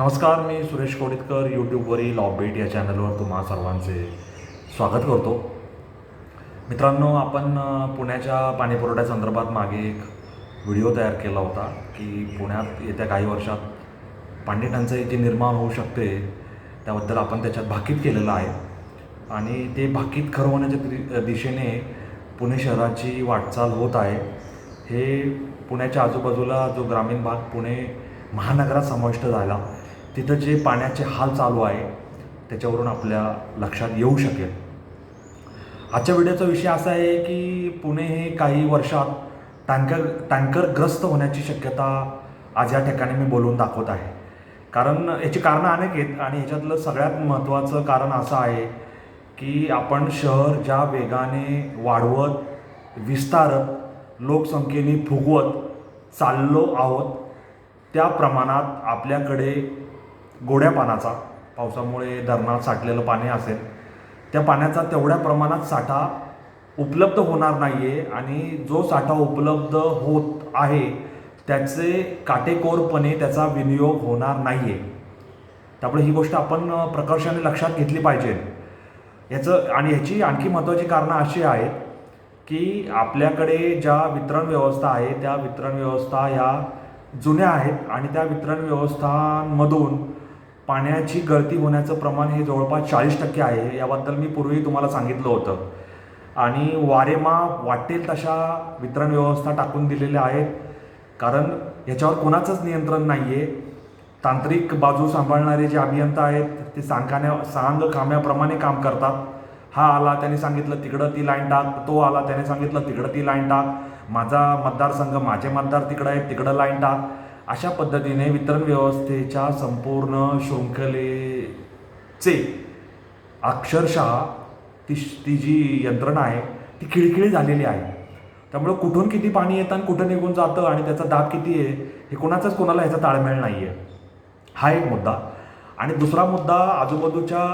नमस्कार मी सुरेश कोडितकर यूट्यूबवरील ऑबेट या चॅनलवर तुम्हा सर्वांचे स्वागत करतो. मित्रांनो आपण पुण्याच्या पाणीपुरवठ्या संदर्भात मागे एक व्हिडिओ तयार केला होता की पुण्यात येत्या काही वर्षात पाणी टंचाई जी निर्माण होऊ शकते त्याबद्दल आपण त्याच्यात भाकीत केलेलं आहे. आणि ते भाकीत खरं होण्याच्या दि- दिशेने पुणे शहराची वाटचाल होत आहे. हे पुण्याच्या आजूबाजूला जो ग्रामीण भाग पुणे महानगरात समाविष्ट झाला तिथं जे पाण्याचे हाल चालू आहे त्याच्यावरून आपल्या लक्षात येऊ शकेल. आजच्या व्हिडिओचा विषय असा आहे की पुणे हे काही वर्षात टँकर टँकरग्रस्त होण्याची शक्यता आज या ठिकाणी मी बोलून दाखवत आहे. कारण याची कारणं अनेक आहेत आणि याच्यातलं सगळ्यात महत्त्वाचं कारण असं आहे की आपण शहर ज्या वेगाने वाढवत विस्तारत लोकसंख्येने फुगवत चाललो आहोत त्या प्रमाणात आपल्याकडे गोड्या पाण्याचा पावसामुळे धरणात साठलेलं पाणी असेल. त्या पाण्याचा तेवढ्या प्रमाणात साठा उपलब्ध होणार नाही आहे आणि जो साठा उपलब्ध होत आहे त्याचे काटेकोरपणे त्याचा विनियोग होणार नाही आहे त्यामुळे ही गोष्ट आपण प्रकर्षाने लक्षात घेतली पाहिजे. याचं आणि ह्याची आणखी महत्त्वाची कारणं अशी आहेत की आपल्याकडे ज्या वितरण व्यवस्था आहे त्या वितरण व्यवस्था ह्या जुन्या आहेत आणि त्या वितरण व्यवस्थांमधून पाण्याची गळती होण्याचं प्रमाण हे जवळपास चाळीस टक्के आहे याबद्दल मी पूर्वी तुम्हाला सांगितलं होतं. आणि वारेमा वाटेल तशा वितरण व्यवस्था टाकून दिलेल्या आहेत. कारण याच्यावर कोणाचंच नियंत्रण नाही आहे तांत्रिक बाजू सांभाळणारे जे अभियंता आहेत ते सांगाण्या सांग खांब्याप्रमाणे काम करतात. हा आला त्याने सांगितलं तिकडं ती लाईन टाक. तो आला त्याने सांगितलं तिकडं ती लाईन टाक. माझा मतदारसंघ माझे मतदार तिकडं आहेत तिकडं लाईन टाक. अशा पद्धतीने वितरण व्यवस्थेच्या संपूर्ण शृंखलेचे अक्षरशः ती ती जी यंत्रणा आहे ती खिळखिळी झालेली आहे. त्यामुळं कुठून किती पाणी येतं आणि कुठं निघून जातं आणि त्याचा दाब किती आहे हे कोणाचाच कोणाला ह्याचा ताळमेळ नाही आहे हा एक मुद्दा. आणि दुसरा मुद्दा आजूबाजूच्या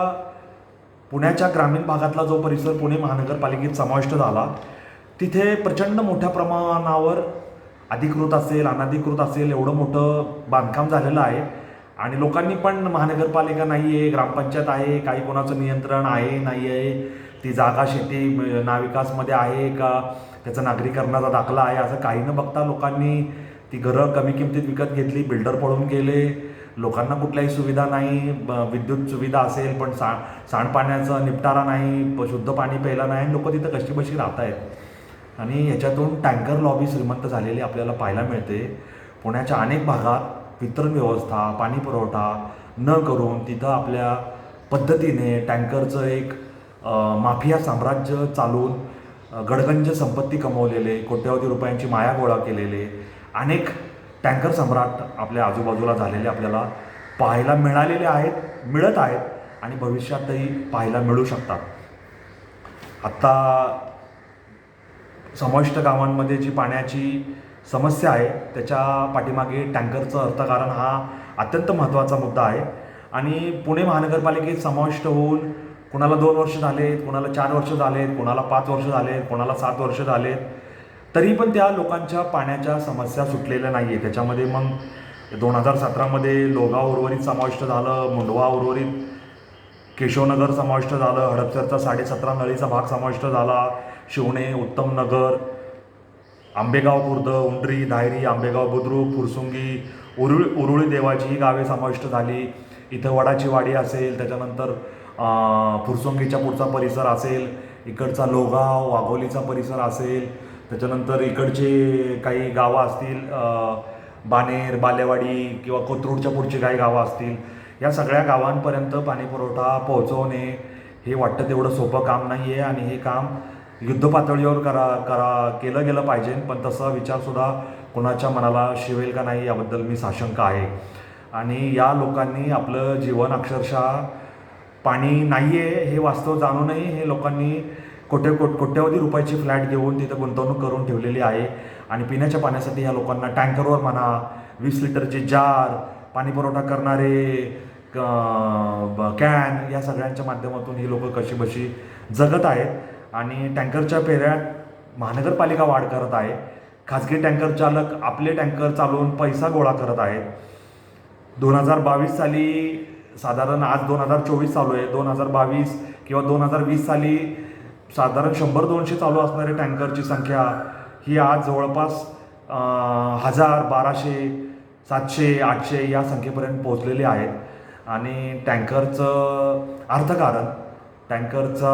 पुण्याच्या ग्रामीण भागातला जो परिसर पुणे महानगरपालिकेत समाविष्ट झाला तिथे प्रचंड मोठ्या प्रमाणावर अधिकृत असेल अनधिकृत असेल एवढं मोठं बांधकाम झालेलं आहे. आणि लोकांनी पण महानगरपालिका नाही आहे ग्रामपंचायत आहे काही कोणाचं नियंत्रण आहे नाही आहे ती जागा शेती नाविकासमध्ये आहे का? त्याचा नागरीकरणाचा दाखला आहे असं काही न बघता लोकांनी ती घरं कमी किमतीत विकत घेतली बिल्डर पळून गेले. लोकांना कुठल्याही सुविधा नाही ब- विद्युत सुविधा असेल पण सा सांडपाण्याचा निपटारा नाही शुद्ध पाणी प्यायला नाही लोक तिथं कशी बशी राहत आहेत आणि याच्यातून टँकर लॉबी श्रीमंत झालेली आपल्याला पाहायला मिळते. पुण्याच्या अनेक भागात वितरण व्यवस्था पाणी पुरवठा न करून तिथं आपल्या पद्धतीने टँकरचं एक माफिया साम्राज्य चालून गडगंज संपत्ती कमवलेले कोट्यावधी रुपयांची माया गोळा केलेले अनेक टँकर सम्राट आपल्या आजूबाजूला झालेले आपल्याला पाहायला मिळालेले आहेत मिळत आहेत आणि भविष्यातही पाहायला मिळू शकतात. आत्ता समाविष्ट गावांमध्ये जी पाण्याची समस्या आहे त्याच्या पाठीमागे टँकरचं अर्थकारण हा अत्यंत महत्त्वाचा मुद्दा आहे. आणि पुणे महानगरपालिकेत समाविष्ट होऊन कुणाला दोन वर्ष झालेत कुणाला चार वर्ष झालेत कुणाला पाच वर्ष झालेत कुणाला सात वर्ष झालेत तरी पण त्या लोकांच्या पाण्याच्या समस्या सुटलेल्या नाही आहे त्याच्यामध्ये मग दोन हजार सतरामध्ये लोगाव उर्वरित समाविष्ट झालं मुंडवा उर्वरित केशवनगर समाविष्ट झालं हडपसरचा साडेसतरा नळीचा भाग समाविष्ट झाला शिवणे उत्तम नगर आंबेगाव खुर्द उंडरी धायरी आंबेगाव बुद्रुक फुरसुंगी उरुळ उरुळी देवाची ही गावे समाविष्ट झाली. इथं वडाची वाडी असेल त्याच्यानंतर फुरसुंगीच्या पुढचा परिसर असेल इकडचा लोगाव वाघोलीचा परिसर असेल त्याच्यानंतर इकडचे काही गावं असतील बानेर बालेवाडी किंवा कोथरूडच्या पुढची काही गावं असतील या सगळ्या गावांपर्यंत पाणीपुरवठा पोहोचवणे हे वाटतं तेवढं सोपं काम नाही आहे आणि हे काम युद्ध पातळीवर करा करा केलं गेलं पाहिजे. पण तसा विचारसुद्धा कोणाच्या मनाला शिवेल का नाही याबद्दल मी साशंक आहे. आणि या लोकांनी आपलं जीवन अक्षरशः पाणी नाही आहे हे वास्तव जाणूनही हे लोकांनी कोट्य कोट कोट्यवधी रुपयाची फ्लॅट घेऊन तिथं गुंतवणूक करून ठेवलेली आहे. आणि पिण्याच्या पाण्यासाठी या लोकांना टँकरवर म्हणा वीस लिटरचे जार पाणीपुरवठा करणारे कॅन या सगळ्यांच्या माध्यमातून ही लोक कशी बशी जगत आहेत आणि टँकरच्या फेऱ्यात महानगरपालिका वाढ करत आहे. खाजगी टँकर चालक आपले टँकर चालवून पैसा गोळा करत आहेत. दोन हजार बावीस साली साधारण आज दोन हजार चोवीस चालू आहे. दोन हजार बावीस किंवा दोन हजार वीस साली साधारण शंभर दोनशे चालू असणारे टँकरची संख्या ही आज जवळपास हजार बाराशे सातशे आठशे या संख्येपर्यंत पोहोचलेले आहेत. आणि टँकरचं अर्थकारण टँकरचा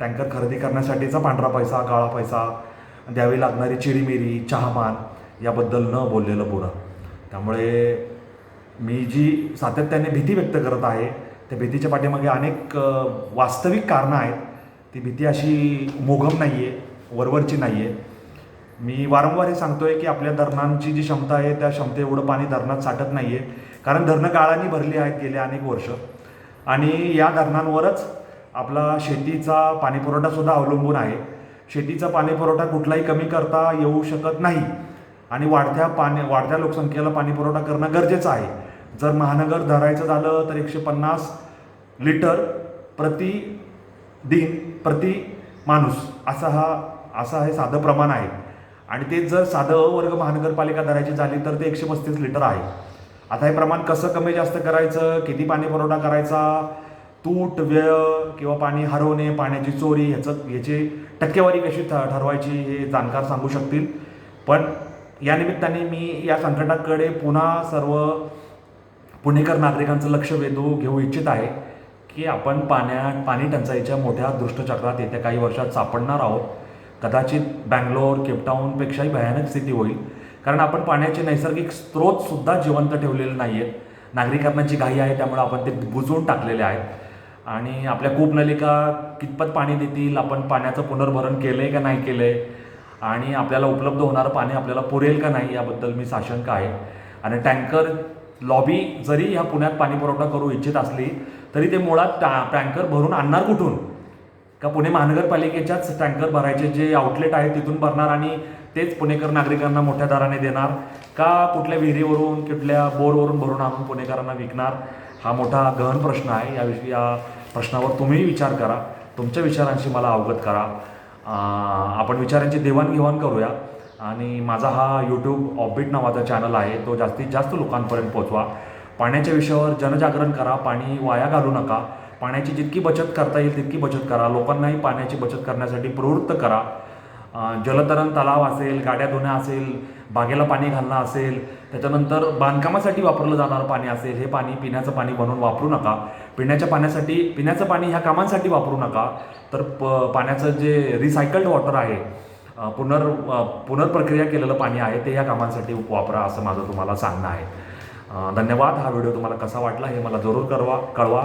टँकर खरेदी करण्यासाठीचा पांढरा पैसा काळा पैसा द्यावी लागणारी चिरीमिरी चहामान याबद्दल न बोललेलं पुरं. त्यामुळे मी जी सातत्याने भीती व्यक्त करत आहे त्या भीतीच्या पाठीमागे अनेक वास्तविक कारणं आहेत. ती भीती अशी मोघम नाही आहे वरवरची नाही आहे मी वारंवार हे सांगतोय की आपल्या धरणांची जी क्षमता आहे त्या क्षमतेएवढं पाणी धरणात साठत नाही आहे कारण धरणं गाळांनी भरली आहेत गेले अनेक वर्ष. आणि या धरणांवरच आपला शेतीचा पाणीपुरवठासुद्धा अवलंबून आहे. शेतीचा पाणीपुरवठा कुठलाही कमी करता येऊ शकत नाही. आणि वाढत्या पाणी वाढत्या लोकसंख्येला पाणीपुरवठा करणं गरजेचं आहे. जर महानगर धरायचं झालं तर एकशे पन्नास लिटर प्रति दिन प्रति माणूस असा हा असा हे साधं प्रमाण आहे. आणि ते जर साधं अ वर्ग महानगरपालिका धरायची झाली तर ते एकशे पस्तीस लिटर आहे. आता हे प्रमाण कसं कमी जास्त करायचं? किती पाणी पुरवठा करायचा? तूट व्यय किंवा पाणी हरवणे पाण्याची चोरी ह्याचं ह्याची टक्केवारी कशी ठ ठरवायची हे जाणकार सांगू शकतील. पण या निमित्ताने मी या संकटाकडे पुन्हा सर्व पुणेकर नागरिकांचं लक्ष वेधू घेऊ इच्छित आहे की आपण पाण्या पाणी टंचाईच्या मोठ्या दृष्टचक्रात येत्या काही वर्षात सापडणार आहोत. कदाचित बँगलोर केपटाऊनपेक्षाही भयानक स्थिती होईल. कारण आपण पाण्याचे नैसर्गिक स्रोतसुद्धा जिवंत ठेवलेले नाही आहेत नागरिकांना जी घाई आहे त्यामुळे आपण ते बुजवून टाकलेले आहेत. आणि आपल्या कूपनलिका कितपत पाणी देतील आपण पाण्याचं पुनर्भरण केलं आहे का नाही केलं आहे आणि आपल्याला उपलब्ध होणारं पाणी आपल्याला पुरेल का नाही याबद्दल मी साशंक आहे. आणि टँकर लॉबी जरी ह्या पुण्यात पाणी पुरवठा करू इच्छित असली तरी ते मुळात टँकर भरून आणणार कुठून? का पुणे महानगरपालिकेच्याच टँकर भरायचे जे आउटलेट आहे तिथून भरणार आणि तेच पुणेकर नागरिकांना मोठ्या दराने देणार? का कुठल्या विहिरीवरून कुठल्या बोरवरून भरून आणून पुणेकरांना विकणार? हा मोठा गहन प्रश्न आहे. या विषयी या प्रश्नावर तुम्हीही विचार करा. तुमच्या विचारांशी मला अवगत करा. आपण विचारांची देवाणघेवाण करूया. आणि माझा हा यूट्यूब ऑफबीट नावाचा चॅनल आहे. तो जास्तीत जास्त लोकांपर्यंत पोहोचवा पाण्याच्या विषयावर जनजागरण करा. पाणी वाया घालू नका. पाण्याची जितकी बचत करता येईल तितकी बचत करा. लोकांनाही पाण्याची बचत करण्यासाठी प्रवृत्त करा. जलतरण तलाव असेल गाड्या धुणं असेल बागेला पाणी घालणं असेल त्याच्यानंतर बांधकामासाठी वापरलं जाणारं पाणी असेल हे पाणी पिण्याचं पाणी बनवून वापरू नका. पिण्याच्या पाण्यासाठी पिण्याचं पाणी ह्या कामांसाठी वापरू नका. तर प पाण्याचं जे रिसायकल्ड वॉटर आहे पुनर् पुनर्प्रक्रिया केलेलं पाणी आहे ते ह्या कामांसाठी वापरा असं माझं तुम्हाला सांगणं आहे. धन्यवाद. हा व्हिडिओ तुम्हाला कसा वाटला हे मला जरूर कळवा कळवा.